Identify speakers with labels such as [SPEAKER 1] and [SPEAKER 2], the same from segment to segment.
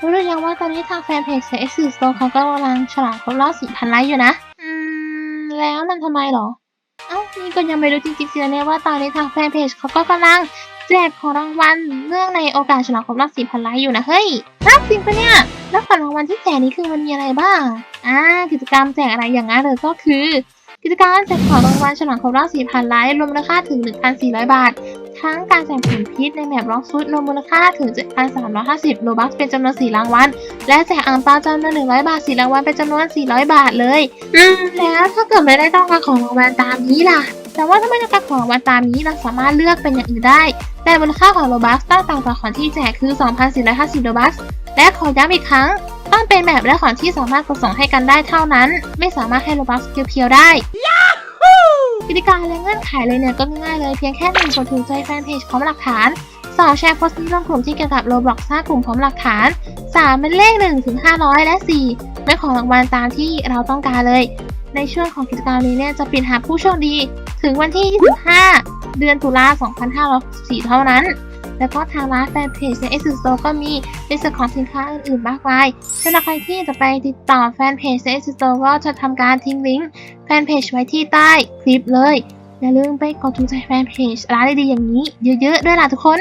[SPEAKER 1] รู้หรือยังว่าตอนนี้ทางแฟนเพจเซ็กซ์โซเขาก็กำลังฉลองครบรอบ4,000ไลค์อยู่นะ อืม แล้วมันทำไมหรอ เอ้า นี่ก็ยังไม่รู้จริงๆสินะเนี่ยว่าตอนนี้ทางแฟนเพจเขาก็กำลังแจกของรางวัลเนื่องในโอกาสฉลองครบรอบ4,000ไลค์อยู่นะ เฮ้ยน่าจริงปะเนี่ย แล้วของรางวัลที่แจกนี้คือมันมีอะไรบ้าง อ่า กิจกรรมแจกอะไรอย่างนั้นเลยก็คือ กิจกรรมแจกของรางวัลฉลองครบรอบ4,000ไลค์รวมมูลค่าถึง 1,400 บาท ทั้งการแจกผลพิษในแมปล็อกซุดรวมมูลค่าถึง 7,350โลบัคเป็นจำนวน 4 รางวัล และแจกอ่างเปาจำนวน 100 บาท 4 รางวัลเป็นจำนวน 400 บาทเลย อืม แล้วถ้าเกิดไม่ได้ต้องการของรางวัลตามนี้ล่ะ แต่ว่าถ้าไม่ต้องการของรางวัลตามนี้เราสามารถเลือกเป็นอย่างอื่นได้ แต่มูลค่าของโลบัคต้องต่างจากของที่แจกคือ 2,450โลบัคและขอย้ำอีกครั้ง ต้องเป็นแบบและของที่สามารถกดส่งให้กันได้เท่านั้น ไม่สามารถให้โลบัคเพียวๆได้กติกาและเงื่อนไขเลยเนี่ยก็ง่ายๆเลยเพียงแค่หนึ่งกดถูกใจแฟนเพจพร้อมหลักฐาน 2 แชร์โพสต์นี้ลงกลุ่มที่เกี่ยวกับโรบล็อกสร้างกลุ่มพร้อมหลักฐาน 3 เป็นเลข1ถึง500 และ 4 เป็นของรางวัลตามที่เราต้องการเลย ในช่วงของกิจกรรมนี้เนี่ยจะปิดหาผู้โชคดี ถึงวันที่ 25 เดือนตุลา2564เท่านั้น แล้วก็ทางร้านแฟนเพจใน e x s t o r e ก็มีในส่วนของสินค้าอื่นๆมากมายสำหรับใครที่จะไปติดต่อแฟนเพจใน e x s t o r e ก็จะทำการทิ้งลิงก์แฟนเพจไว้ที่ใต้คลิปเลยอย่าลืมไปกดถูกใจแฟนเพจร้านดีๆอย่างนี้เยอะๆด้วยล่ะทุกคน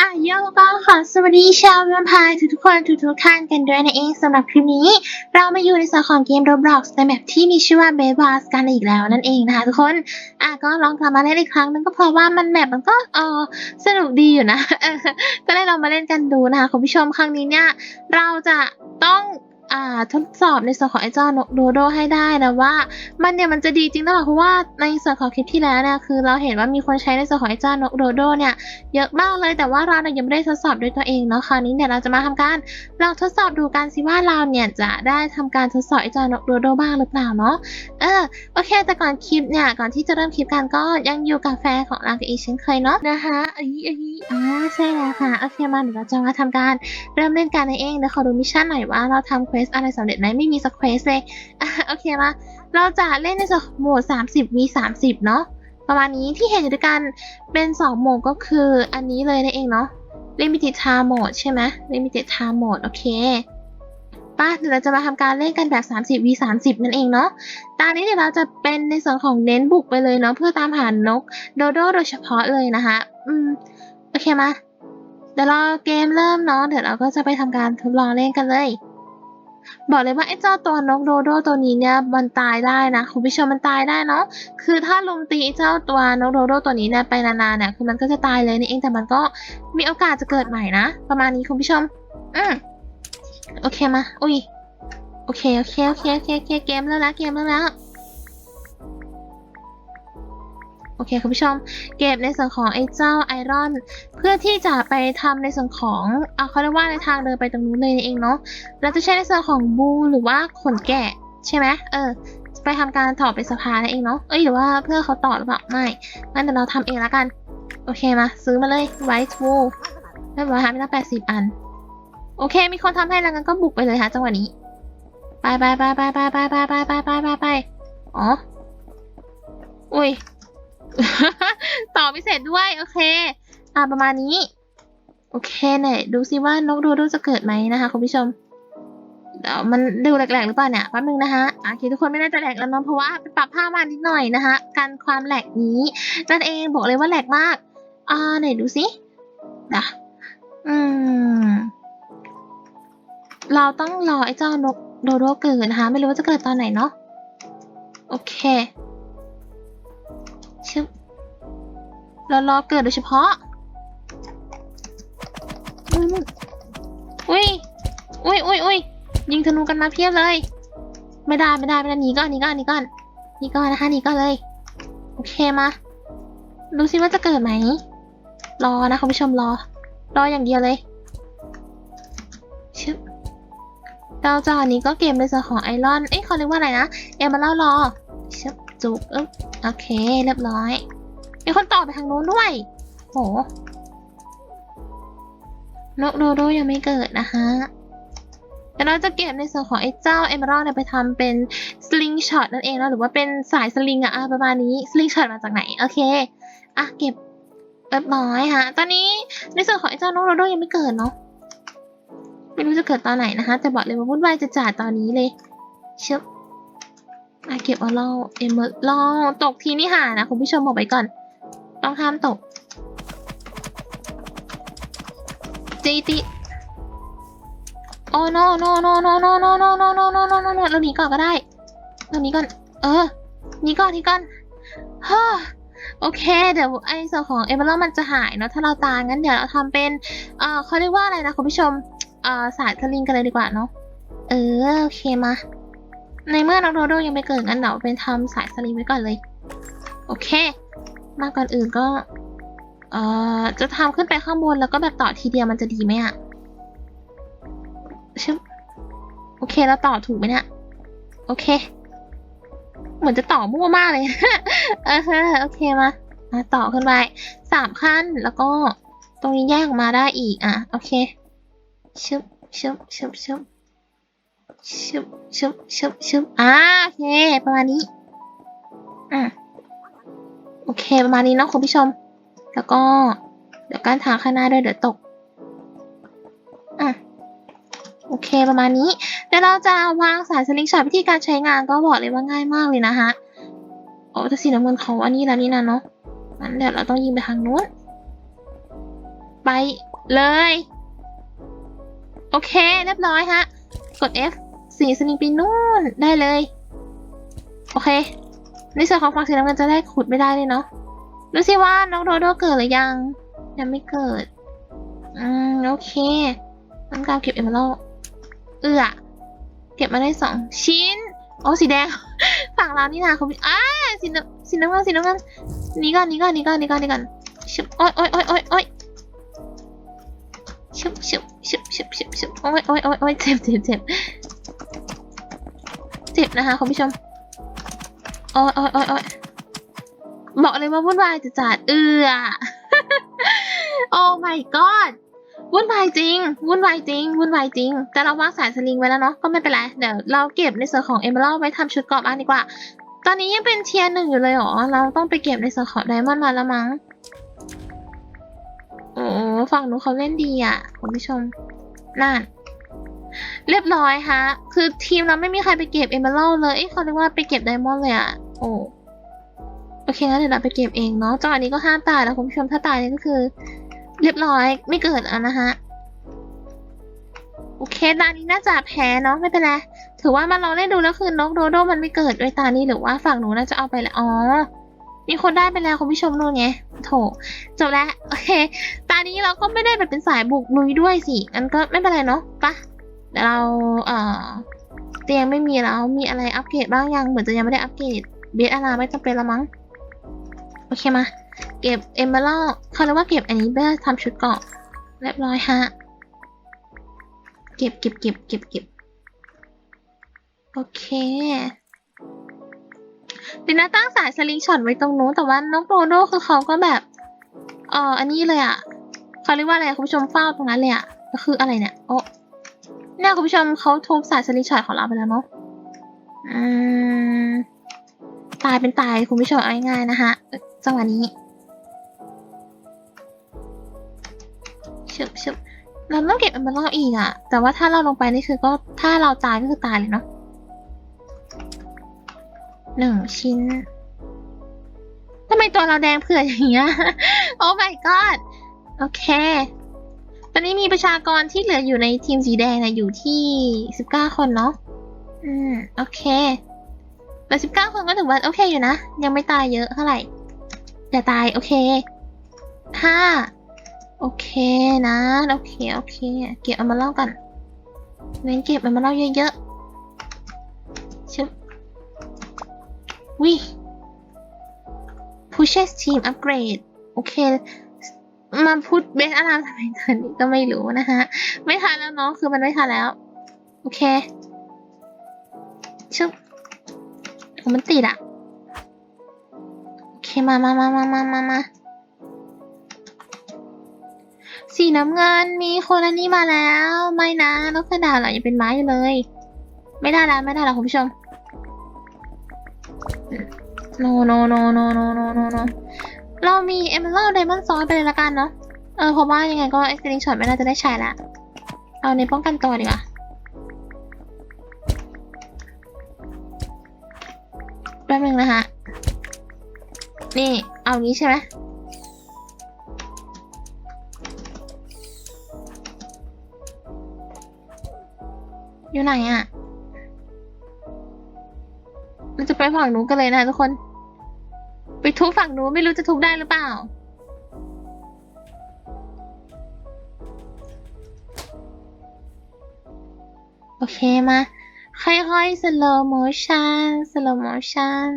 [SPEAKER 1] อะโยก็ขอสวัสดีชาวแวมพายทุกๆคนทุกๆท่านกันด้วยนะเองสำหรับคลิปนี้ เรามาอยู่ในส่วนของเกม Roblox ในแบบที่มีชื่อว่า b a b a s กันอีกแล้วนั่นเองนะคะทุกคนอะก็ลองกลับมาเล่นอีกครั้งนึงก็เพราะว่ามันแบบมันก็เออสนุกดีอยู่นะก็เลยลองมาเล่นกันดูนะคะคุณผู้ชมครั้งนี้เนี่ยเราจะต้อง อ่าทดสอบในส่วนของไอ้เจ้านกโดโดให้ได้นะว่า มันเนี่ยมันจะดีจริงหรือเปล่าเพราะว่าในส่วนของคลิปที่แล้วเนี่ยคือ เราเห็นว่ามีคนใช้ในส่วนของไอ้เจ้านกโดโดเนี่ยเยอะมากเลยแต่ว่าเราเนี่ยยังไม่ได้ทดสอบด้วยตัวเองเนาะคราวนี้เนี่ยเราจะมาทำการลองทดสอบดูกันสิว่าเราเนี่ยจะได้ทำการทดสอบไอ้เจ้านกโดโดบ้างหรือเปล่าเนาะเออโอเค แต่ก่อนคลิปเนี่ยก่อนที่จะเริ่มคลิปกันก็ยังอยู่กับแฟนของเรากันอีกเช่นเคยเนาะนะคะอีอีอ่าใช่แล้วค่ะโอเคมาเดี๋ยวเราจะมาทำการเริ่มเล่นกันเองเดี๋ยวขอดูมิชชั่นหน่อยว่าเราทำเควสอะไรสำเร็จไหมไม่มีสักเควสเลยอะโอเคมาเราจะเล่นในส่วนโหมด 30 มี 30 เนาะประมาณนี้ที่เห็นอยู่ด้วยกันเป็น 2 โหมดก็คืออันนี้เลยนั่นเองเนาะ Limited Time Mode ใช่ไหม Limited Time Mode โอเคป้าเดี๋ยวเราจะมาทำการเล่นกันแบบ 30 v 30 นั่นเองเนาะ ตอนนี้เดี๋ยวเราจะเป็นในส่วนของเน้นบุกไปเลยเนาะเพื่อตามหานกโดโดโดยเฉพาะเลยนะคะอืมโอเคมาเดี๋ยวรอเกมเริ่มเนาะเดี๋ยวเราก็จะไปทำการทดลองเล่นกันเลย บอกเลยว่าไอ้เจ้าตัวนกโดโดตัวนี้เนี่ยมันตายได้นะคุณผู้ชมมันตายได้เนาะคือถ้าลุมตีไอ้เจ้าตัวนกโดโดตัวนี้เนี่ยไปนานๆเนี่ยคือมันก็จะตายเลยนี่เองแต่มันก็มีโอกาสจะเกิดใหม่นะ ประมาณนี้คุณผู้ชม อืมโอเคมาอุ้ยโอเคโอเคโอเคโอเคโอเคเกมแล้วนะเกมแล้วนะ โอเคคุณผู้ชม เก็บในส่วนของไอ้เจ้าไอรอน เพื่อที่จะไปทำในส่วนของเอาเขาเรียกว่าในทางเดินไปตรงนู้นเลยนี่เองเนาะเราจะใช้ในส่วนของบูหรือว่าขนแกะใช่ไหมเออไปทำการถอดไปสภาเองเนาะเอ้ยหรือว่าเพื่อเขาต่อหรือเปล่าไม่งั้นเดี๋ยวเราทำเองละกัน โอเคมาซื้อมาเลย white wool เรียบร้อยค่ะไม่ต้งแปดสิบอัน โอเค มีคนทำให้แล้วงั้นก็บุกไปเลยค่ะจังหวะนี้ไปไปไปไปไปไปไปไปไปไปไปไปอ๋ออุ้ย ต่อพิเศษด้วย โอเค อ่าประมาณนี้ โอเคเนี่ยดูซิว่านกโดโดจะเกิดไหมนะคะคุณผู้ชมเดี๋ยวมันดูแหลกๆหรือเปล่าเนี่ยแป๊บนึงนะคะอะโอเคทุกคนไม่น่าจะแหลกแล้วเนาะเพราะว่าไปปรับผ้ามานิดหน่อยนะคะกันความแหลกนี้นั่นเองบอกเลยว่าแหลกมาก อ่าไหนดูสินะอืม เราต้องรอไอ้เจ้านกโดโดเกิดนะคะ ไม่รู้ว่าจะเกิดตอนไหนเนาะโอเค ชึบรารอเกิดโดยเฉพาะอุ้ยอุ้ยอุ้ยอุ้ยยิงธนูกันมาเพียบเลย ไม่ได้ไม่ได้ไม่ได้หนีก่อนหนีก่อนหนีก่อนหนีก่อนนะคะหนีก่อนเลย โอเคมา ดูซิว่าจะเกิดไหม รอนะคุณผู้ชมรอ รออย่างเดียวเลยชึบเราจะอันนี้ก็เกมในส่วนของไอรอน เอ้ยเขาเรียกว่าอะไรนะ เอมาเล่ารอชึบ จุกอึ๊บโอเค เรียบร้อย มีคนต่อไปทางโน้นด้วย โห นกโดโดยังไม่เกิดนะคะดี๋ยวเราจะเก็บในส่วนของไอ้เจ้าเอเมอรัลเนี่ยไปทำเป็นสลิงช็อตนั่นเองนะหรือว่าเป็นสายสลิงอะประมาณนี้สลิงช็อตมาจากไหน โอเค อะเก็บเรียบร้อยฮะ ตอนนี้ในส่วนของไอ้เจ้าน้องโรโดยังไม่เกิดเนาะไม่รู้จะเกิดตอนไหนนะคะ แต่บอกเลยว่าวุ่นวายจะจ่าตอนนี้เลยเชิบ อะเก็บเอาล่อเอเมอรัลตกทีนี่หานะคุณผู้ชมบอกไปก่อน ต้องห้ามตกจีติโอ้ no no no no no no no no no no no no no เราหนีก่อนก็ได้เราหนีก่อน เออหนีก่อนหนีก่อนฮ่าโอเค เดี๋ยวไอ้ส่วนของเอเมอรัลมันจะหายเนาะถ้าเราตายงั้นเดี๋ยวเราทำเป็น เอ่อเขาเรียกว่าอะไรนะคุณผู้ชม เอ่อสายสลิงกันเลยดีกว่าเนาะเออโอเคมา ในเมื่อน้องโรโดยังไม่เกิดงั้นเดี๋ยวเป็นทำสายสลิงไว้ก่อนเลย โอเค มาก่อนอื่นก็ เอ่อ จะทำขึ้นไปข้างบนแล้วก็แบบต่อทีเดียวมันจะดีไหมอะชึบโอเคแล้วต่อถูกไหมเนี่ย โอเค เหมือนจะต่อมั่วมากเลย เออโอเคมามาต่อขึ้นไปสามขั้นแล้วก็ตรงนี้แยกออกมาได้อีกอะ โอเคชึบชึบชึบชึบ ชึบชึบชึบชึบอ่าโอเค ประมาณนี้ อะ โอเค ประมาณนี้เนาะคุณผู้ชม แล้วก็ เดี๋ยวการทางข้างหน้าด้วยเดี๋ยวตก อะ โอเค ประมาณนี้ เดี๋ยวเราจะวางสายสลิงช็อตวิธีการใช้งานก็บอกเลยว่าง่ายมากเลยนะคะโอ้แต่สีน้ำเงินเขาอันนี้แล้วนี่นะเนาะงั้นเดี๋ยวเราต้องยิงไปทางนู้น ไปเลย โอเค เรียบร้อยฮะ กด F สี่สลิงไปนู่นได้เลย โอเค ในส่วนของฝั่งสีน้ำเงินจะได้ขุดไม่ได้เลยเนาะดูสิว่าน้องโดโดเกิดหรือยัง ยังไม่เกิด อืม โอเคน้องกาวเก็บเอเมอรัลเอือเก็บมาได้สองชิ้น โอ้สีแดง ฝั่งเรานี่นะคุณผู้อ้าสีน้ำสีน้ำเงินสีน้ำเงินนี่ก่อนนี่ก่อนนี่ก่อนนี่ก่อนนี่ก่อนชุบโอ้ยโอ้ยโอ้ยโอ้ยโอ้ยชุบชุบชุบชุบชุบชุบโอ้ยโอ้ยโอ้ยโอ้ยเจ็บเจ็บเจ็บ จ็บนะคะคุณผู้ชมโอ้ยโอ้ยโอ้ยโอ้ยบอกเลยว่าวุ่นวายจะจัดเอือโอ้ my god วุ่นวายจริง วุ่นวายจริง วุ่นวายจริง แต่เราวางสายสลิงไว้แล้วเนาะ ก็ไม่เป็นไร เดี๋ยวเราเก็บในส่วนของเอเมอรัลไว้ทำชุดเกราะบ้างดีกว่า ตอนนี้ยังเป็นเทียร์หนึ่งอยู่เลยเหรอ เราต้องไปเก็บในส่วนของไดมอนด์มาแล้วมั้ง โอ้ฝั่งนู้นเขาเล่นดีอะคุณผู้ชม นั่น เรียบร้อยฮะ คือทีมเราไม่มีใครไปเก็บเอเมอรัลเลย เอ้ยเขาเรียกว่าไปเก็บไดมอนด์เลยอะโอ้โอเคงั้นเดี๋ยวเราไปเก็บเองเนาะจังหวะนี้ก็ห้ามตายแล้วคุณผู้ชมถ้าตายนี่ก็คือ เรียบร้อยไม่เกิดแล้วนะฮะโอเคตานี้น่าจะแพ้เนาะไม่เป็นไรถือว่ามาลองเล่นดูแล้วคือนกโดโดมันไม่เกิดด้วยตานี้หรือว่าฝั่งหนูน่าจะเอาไปแล้วอ๋อมีคนได้ไปแล้วคุณผู้ชมนู่นไงโถจบแล้วโอเค ตานี้เราก็ไม่ได้แบบเป็นสายบุกลุยด้วยสิงั้นก็ไม่เป็นไรเนาะปะ เดี๋ยวเราเอ่อเตียงไม่มีแล้วมีอะไรอัปเกรดบ้างยังเหมือนจะยังไม่ได้อัปเกรดเบสอาราไม่จำเป็นละมั้งโอเคมาเก็บเอมเบอรัลเขาเรียกว่าเก็บอันนี้เพื่อทำชุดเกาะเรียบร้อยฮะเก็บเก็บเก็บเก็บเก็บโอเคดีนะตั้งสายสลิงช็อตไว้ตรงนู้นแต่ว่านกโดโดคือเขาก็แบบเอออันนี้เลยอะเขาเรียกว่าอะไรคุณผู้ชมเฝ้าตรงนั้นเลยอะก็คืออะไรเนี่ยโอ้ เนี่ยคุณผู้ชมเขาทุบสายสลิชอตของเราไปแล้วเนาะอืมตายเป็นตายคุณผู้ชมเอาง่ายๆนะคะจังหวะนี้ชึบชึบเราต้องเก็บอันเบอร์อีกอะแต่ว่าถ้าเราลงไปนี่คือก็ถ้าเราตายก็คือตายเลยเนาะหนึ่งชิ้นทำไมตัวเราแดงเผื่ออย่างเงี้ย โอ้ my god โอเค ตอนนี้มีประชากรที่เหลืออยู่ในทีมสีแดงนะอยู่ที่สิบเก้าคนเนาะ อืม โอเคแต่สิบเก้าคนก็ถือว่าโอเคอยู่นะ ยังไม่ตายเยอะเท่าไหร่ อย่าตาย โอเคห้าโอเคนะ โอเค โอเค เก็บเอามาเล่ากันเน้นเก็บเอามาเล่าเยอะๆชึบวิ pushes team upgrade โอเค มาพูดเบสอารามทำไมตอนนี้ก็ไม่รู้นะฮะ ไม่ทันแล้วเนาะคือมันไม่ทันแล้ว โอเคชึบมันติดอะโอเคมามามามามามามาสีน้ำเงินมีคนอันนี้มาแล้ว ไม่นะนกกระดาษหรอยังเป็นไม้อยู่เลย ไม่ได้แล้วไม่ได้แล้วคุณผู้ชม no no no no no no no no เรามี Emerald Diamond Sword ไปเลยละกันเนาะ เออเพราะว่ายังไงก็ e x t e n Shot ไม่น่าจะได้ใช้ละ เอาในป้องกันตัวดีกว่าแป๊บนึงนะฮะ นี่เอางี้ใช่ไหมอยู่ไหนอะเราจะไปฝั่งนู้นกันเลยนะทุกคน ทุบฝั่งนู้นไม่รู้จะทุบได้หรือเปล่า โอเคมา ค่อยๆ slow motion slow motion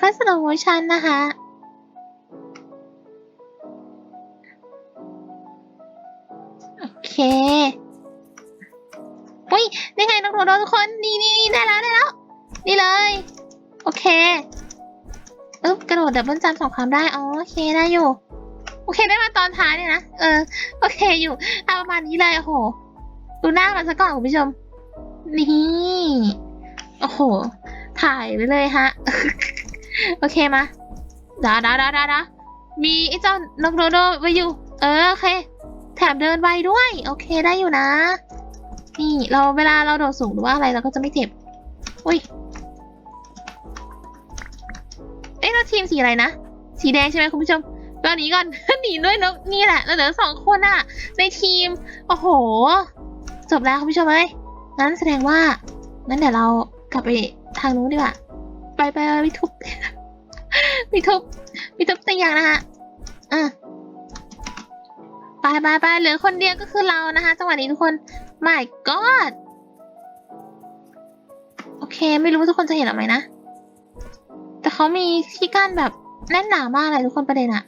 [SPEAKER 1] ค่อย slow motion นะคะโอเคอุ้ยนี่ไงน้องโดโดทุกคน นี่นี่นี่ได้แล้วได้แล้ว นี่เลย โอเคอึ๊บกระโดดดับเบิลจัมสองครั้งได้อ๋อโอเคได้อยู่ โอเคได้มาตอนท้ายเนี่ยนะ เออ โอเคอยู่เอาประมาณนี้เลยโอ้โห ดูหน้ามันซะก่อนคุณผู้ชม นี่ โอ้โห ถ่ายไว้เลยฮะ โอเคมาดาดาดาดาดามีไอ้เจ้านกโดโดไว้อยู่ เออโอเค แถมเดินไวด้วย โอเคได้อยู่นะ นี่เราเวลาเราโดดสูงหรือว่าอะไรเราก็จะไม่เจ็บ อุ้ย ทีมสีอะไรนะ สีแดงใช่ไหมคุณผู้ชมเราหนีก่อน หนีด้วยนกนี่แหละเราเหลือสองคนอะในทีม โอ้โห จบแล้วคุณผู้ชมเอ้ยงั้นแสดงว่างั้นเดี๋ยวเรากลับไปทางนู้นดีกว่าไปไปไปไปทุบไปทุบไปทุบเตียงนะคะอะไปไปไปเหลือคนเดียวก็คือเรานะคะจังหวะนี้ทุกคน my god โอเค ไม่รู้ว่าทุกคนจะเห็นหรือไม่นะ แต่เขามีที่กั้นแบบแน่นหนามากเลยทุกคนประเด็นอะ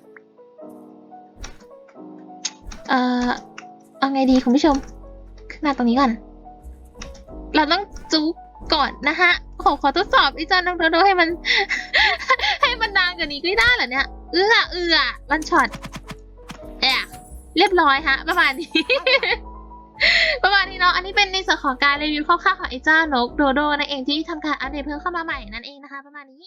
[SPEAKER 1] เอ่อเอาไงดีคุณผู้ชม ขึ้นมาตรงนี้ก่อน เราต้องจุกก่อนนะคะขอขอทดสอบไอ้เจ้าน้องโดโดให้มัน ให้มันนานกว่านี้ก็ได้เหรอเนี่ย เอื้อเอื้อวันช็อตแอะเรียบร้อยฮะ ประมาณนี้ ประมาณนี้เนาะ อันนี้เป็นในส่วนของการรีวิวคร่าวๆของไอ้เจ้านกโดโดนั่นเองที่ทำการอัปเดตเพิ่มเข้ามาใหม่นั่นเองนะคะ ประมาณนี้